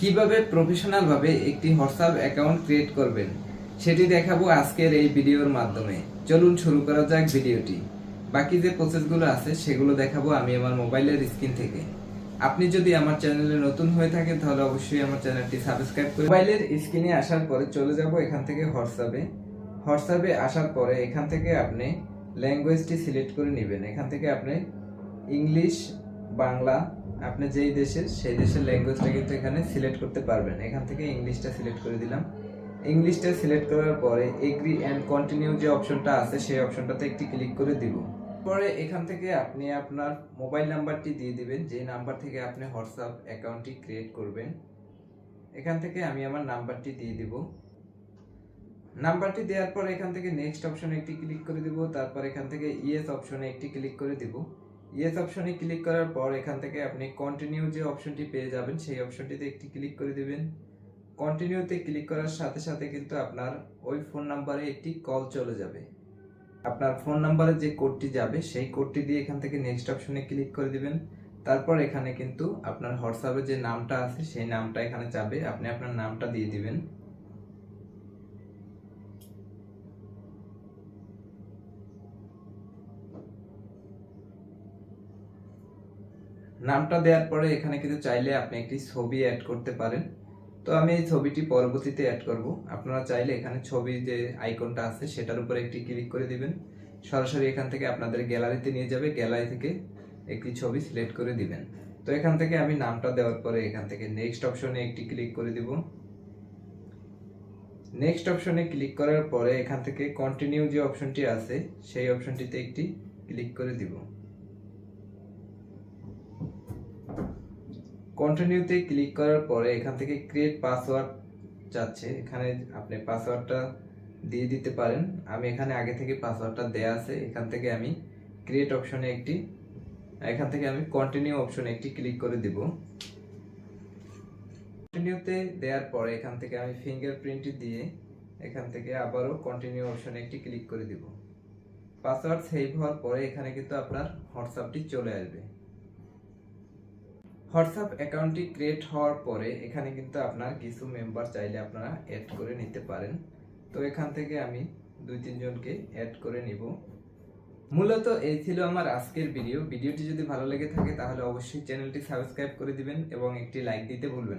কীভাবে প্রফেশনাল ভাবে একটি হোয়াটসঅ্যাপ অ্যাকাউন্ট ক্রিয়েট করবেন, সেটি দেখাবো আজকের এই ভিডিওর মাধ্যমে। চলুন শুরু করা যাক ভিডিওটি। বাকি যে প্রসেসগুলো আছে, সেগুলো দেখাবো আমি আমার মোবাইলের স্ক্রিন থেকে। আপনি যদি আমার চ্যানেলে নতুন হয়ে থাকেন তাহলে অবশ্যই আমার চ্যানেলটি সাবস্ক্রাইব করে মোবাইলের স্ক্রিনে আসার পরে চলে যাব এখান থেকে হোয়াটসঅ্যাপে হোয়াটসঅ্যাপে আসার পরে এখান থেকে আপনি ল্যাঙ্গুয়েজটি সিলেক্ট করে নেবেন। এখান থেকে আপনি ইংলিশ বাংলা, আপনি যেই দেশের, সেই দেশের ল্যাঙ্গুয়েজটা কিন্তু এখানে সিলেক্ট করতে পারবেন। এখান থেকে ইংলিশটা সিলেক্ট করে দিলাম। ইংলিশটা সিলেক্ট করার পরে এগ্রি অ্যান্ড কন্টিনিউ যে অপশনটা আছে, সেই অপশনটাতে একটি ক্লিক করে দিব। পরে এখান থেকে আপনি আপনার মোবাইল নাম্বারটি দিয়ে দিবেন যে নাম্বার থেকে আপনি হোয়াটসঅ্যাপ অ্যাকাউন্টটি ক্রিয়েট করবেন। এখান থেকে আমি আমার নাম্বারটি দিয়ে দিব। নাম্বারটি দেওয়ার পর এখান থেকে নেক্সট অপশনে একটি ক্লিক করে দিব। তারপর এখান থেকে ইয়েস অপশনে একটি ক্লিক করে দিব। ইয়েস অপশনে ক্লিক করার পর এখান থেকে আপনি কন্টিনিউ যে অপশনটি পেয়ে যাবেন, সেই অপশনটিতে একটি ক্লিক করে দিবেন। কন্টিনিউতে ক্লিক করার সাথে সাথে কিন্তু আপনার ওই ফোন নাম্বারে একটি কল চলে যাবে। আপনার ফোন নাম্বারে যে কোডটি যাবে, সেই কোডটি দিয়ে এখান থেকে নেক্সট অপশনে ক্লিক করে দিবেন। তারপর এখানে কিন্তু আপনার হোয়াটসঅ্যাপে যে নামটা আছে, সেই নামটা এখানে যাবে। আপনি আপনার নামটা দিয়ে দিবেন। নামটা দেওয়ার পরে এখানে কিন্তু চাইলে আপনি একটি ছবি অ্যাড করতে পারেন। তো আমি এই ছবিটি পরবর্তীতে অ্যাড করব। আপনারা চাইলে এখানে ছবি যে আইকনটা আছে, সেটার উপরে একটি ক্লিক করে দিবেন। সরাসরি এখান থেকে আপনাদের গ্যালারিতে নিয়ে যাবে। গ্যালারি থেকে একটি ছবি সিলেক্ট করে দিবেন। তো এখান থেকে আমি নামটা দেওয়ার পরে এখান থেকে নেক্সট অপশনে একটি ক্লিক করে দিব। নেক্সট অপশনে ক্লিক করার পরে এখান থেকে কন্টিনিউ যে অপশনটি আছে, সেই অপশনটিতে একটি ক্লিক করে দিব। কন্টিনিউতে ক্লিক করার পরে এখান থেকে ক্রিয়েট পাসওয়ার্ড চাচ্ছে এখানে আপনি পাসওয়ার্ডটা দিয়ে দিতে পারেন। আমি এখানে আগে থেকে পাসওয়ার্ডটা দেয়া আছে। এখান থেকে আমি ক্রিয়েট অপশনে একটি, এখান থেকে আমি কন্টিনিউ অপশনে একটি ক্লিক করে দিব। কন্টিনিউতে দেওয়ার পরে এখান থেকে আমি ফিঙ্গারপ্রিন্টটি দিয়ে এখান থেকে আবারও কন্টিনিউ অপশনে একটি ক্লিক করে দিব। পাসওয়ার্ড সেভ হওয়ার পরে এখানে কিন্তু আপনার হোয়াটসঅ্যাপটি চলে আসবে। হোয়াটসঅ্যাপ অ্যাকাউন্টটি ক্রিয়েট হওয়ার পরে এখানে কিন্তু আপনার কিছু মেম্বার চাইলে আপনারা অ্যাড করে নিতে পারেন। তো এখান থেকে আমি দুই তিনজনকে অ্যাড করে নিব। মূলত এই ছিল আমার আজকের ভিডিও ভিডিওটি যদি ভালো লেগে থাকে তাহলে অবশ্যই চ্যানেলটি সাবস্ক্রাইব করে দিবেন এবং একটি লাইক দিতে ভুলবেন।